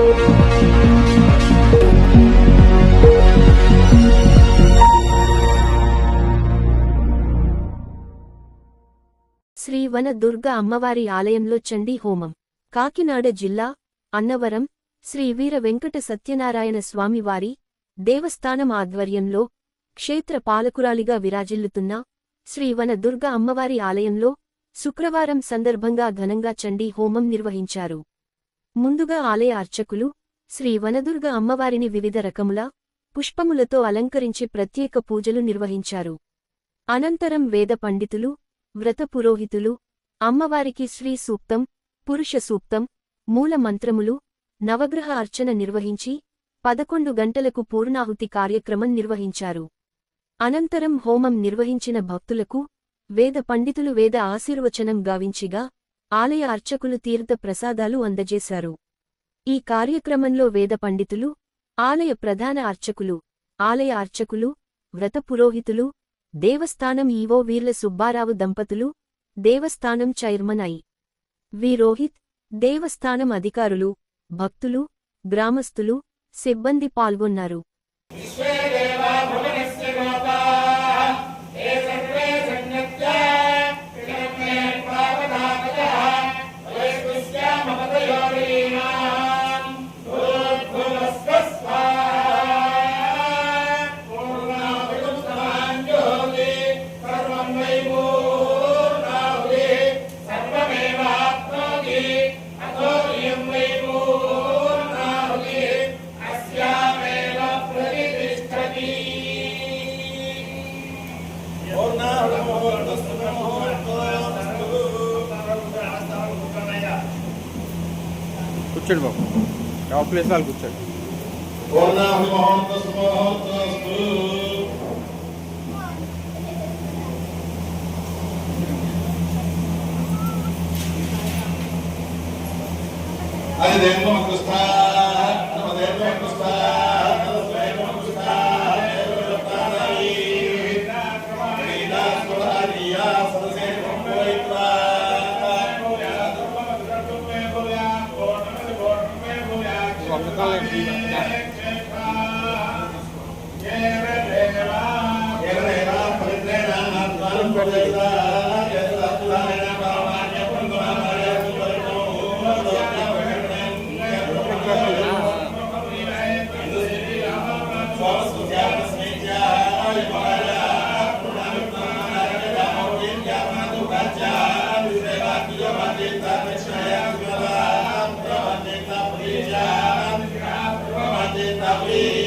శ్రీ వన దుర్గ అమ్మవారి ఆలయంలో చండీ హోమం. కాకినాడ జిల్లా అన్నవరం శ్రీ వీర వెంకట సత్యనారాయణ స్వామివారి దేవస్థానం ఆధ్వర్యంలో క్షేత్ర పాలకురాలిగా విరాజిల్లుతున్న శ్రీ వన దుర్గ అమ్మవారి ఆలయంలో శుక్రవారం సందర్భంగా ఘనంగా చండీ హోమం నిర్వహించారు. ముందుగా ఆలయ అర్చకులు శ్రీ వనదుర్గ అమ్మవారిని వివిధ రకముల పుష్పములతో అలంకరించి ప్రత్యేక పూజలు నిర్వహించారు. అనంతరం వేద పండితులు వ్రత పురోహితులు అమ్మవారికి శ్రీ సూక్తం పురుష సూక్తం మూల మంత్రములు నవగ్రహ అర్చన నిర్వహించి పదకొండు గంటలకు పూర్ణాహుతి కార్యక్రమం నిర్వహించారు. అనంతరం హోమం నిర్వహించిన భక్తులకు వేద పండితులు వేద ఆశీర్వచనం గావించిగా ఆలయ అర్చకులు తీర్థ ప్రసాదాలు అందజేశారు. ఈ కార్యక్రమంలో వేద పండితులు ఆలయ ప్రధాన అర్చకులు ఆలయ అర్చకులు వ్రత పురోహితులు దేవస్థానం ఈవో వీర్ల సుబ్బారావు దంపతులు దేవస్థానం చైర్మన్ ఐ. వి. రోహిత్ దేవస్థానం అధికారులు భక్తులు గ్రామస్తులు సిబ్బంది పాల్గొన్నారు. కూర్చోండి బాబు. ఎవరి ప్లేస్ వాళ్ళు కూర్చోండి. అది దేవ కృష్ణ ของแล้ก็เริ่มดีแบบนี้ abrir.